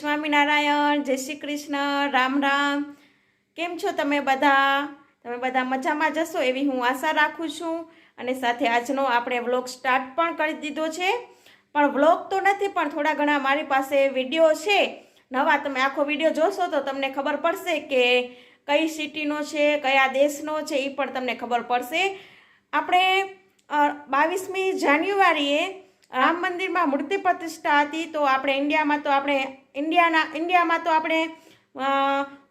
સ્વામિનારાયણ, જય શ્રી કૃષ્ણ, રામ રામ. કેમ છો તમે બધા? તમે બધા મજામાં જશો એવી હું આશા રાખું છું. અને સાથે આજનો આપણે વ્લોગ સ્ટાર્ટ પણ કરી દીધો છે. પણ વ્લોગ તો નથી, પણ થોડા ઘણા મારી પાસે વીડિયો છે. નવા તમે આખો વીડિયો જોશો તો તમને ખબર પડશે કે કઈ સિટીનો છે, કયા દેશનો છે એ પણ તમને ખબર પડશે. આપણે બાવીસમી જાન્યુઆરીએ રામ મંદિરમાં મૂર્તિ પ્રતિષ્ઠા હતી તો આપણે ઇન્ડિયામાં તો આપણે ઇન્ડિયાના ઇન્ડિયામાં તો આપણે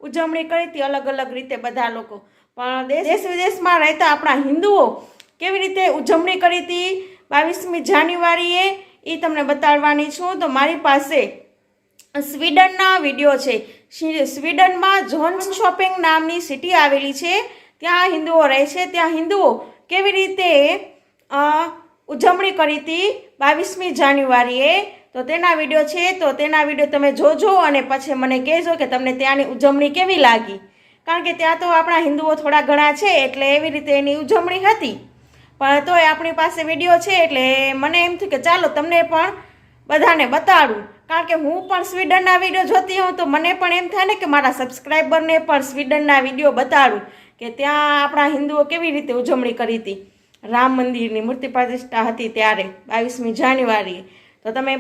ઉજવણી કરી હતી અલગ અલગ રીતે બધા લોકો. પણ દેશ દેશ વિદેશમાં રહેતા આપણા હિન્દુઓ કેવી રીતે ઉજવણી કરી હતી? બાવીસમી જાન્યુઆરીએ એ તમને બતાડવાની છું. તો મારી પાસે સ્વીડનના વીડિયો છે. સ્વીડનમાં જોન્સ શોપિંગ નામની સિટી આવેલી છે. ત્યાં હિન્દુઓ રહે છે. ત્યાં હિન્દુઓ કેવી રીતે ઉજવણી કરી હતી? બાવીસમી જાન્યુઆરીએ. તો તેના વીડિયો છે, તો તેના વીડિયો તમે જોજો અને પછી મને કહેજો કે તમને ત્યાંની ઉજવણી કેવી લાગી. કારણ કે ત્યાં તો આપણા હિન્દુઓ થોડા ઘણા છે, એટલે એવી રીતે એની ઉજવણી હતી. પણ તોય આપણી પાસે વીડિયો છે, એટલે મને એમ થયું કે ચાલો તમને પણ બધાને બતાડું. કારણ કે હું પણ સ્વીડનના વીડિયો જોતી હોઉં, તો મને પણ એમ થાય ને કે મારા સબસ્ક્રાઈબરને પણ સ્વીડનના વીડિયો બતાડું કે ત્યાં આપણા હિન્દુઓ કેવી રીતે ઉજવણી કરી હતી. રામ મંદિરની મૂર્તિ પ્રતિષ્ઠા હતી ત્યારે બાવીસમી જાન્યુઆરી તો તમે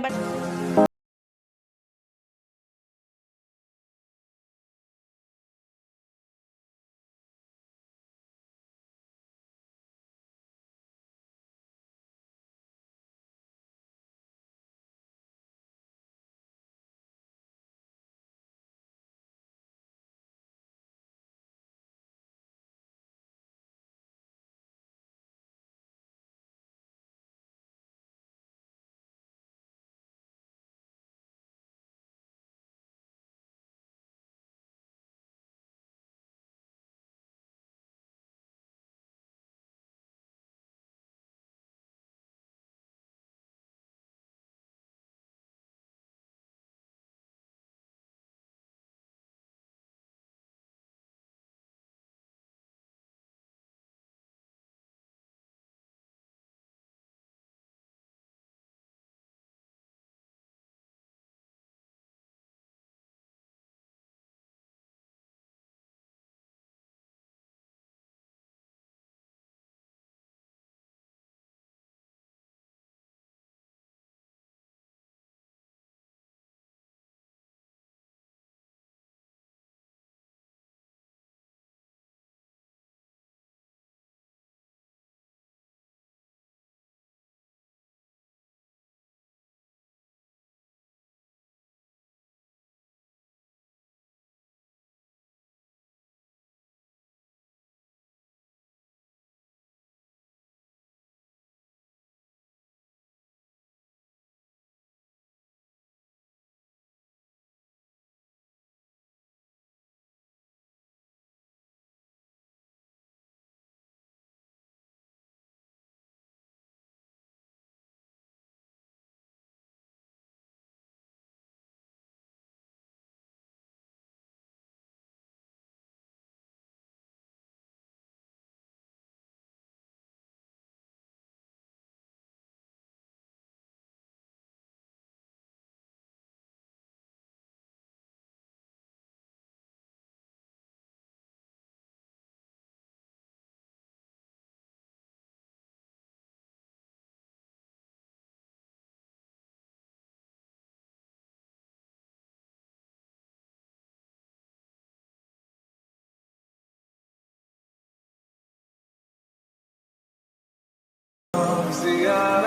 bronzear. Ah,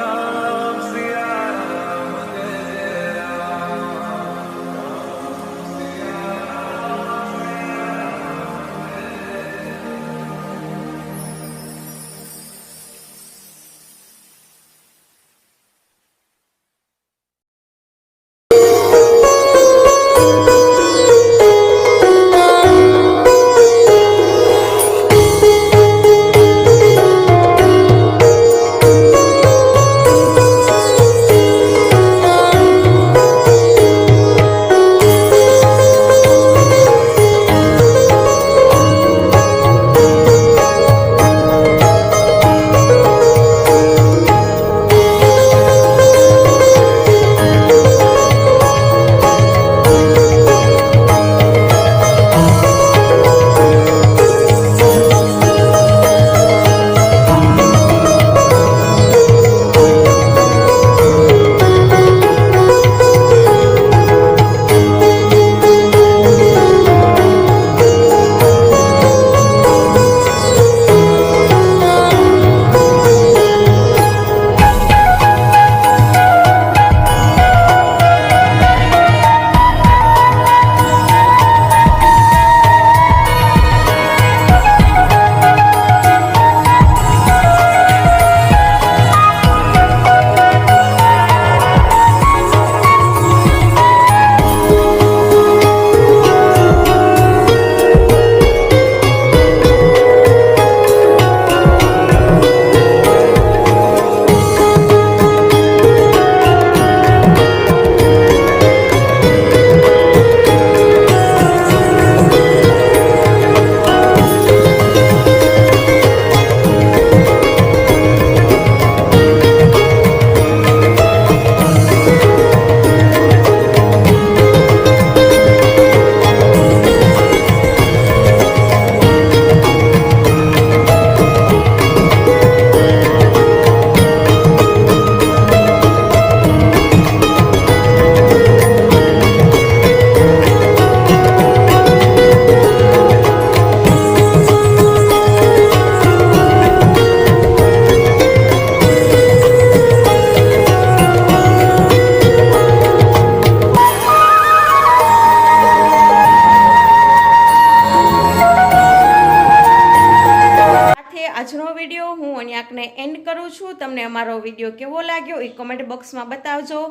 વીડિયો કેવો લાગ્યો એ કોમેન્ટ બોક્સમાં બતાવજો.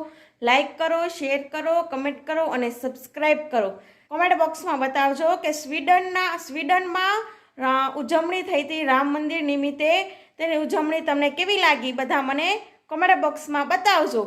લાઇક કરો શેર કરો કમેન્ટ કરો અને સબસ્ક્રાઈબ કરો. કોમેન્ટ બોક્સમાં બતાવજો કે સ્વીડનના, સ્વીડનમાં ઉજવણી થઈ હતી રામ મંદિર નિમિત્તે. તેની ઉજવણી તમને કેવી લાગી? બધા મને કોમેન્ટ બોક્સમાં બતાવજો.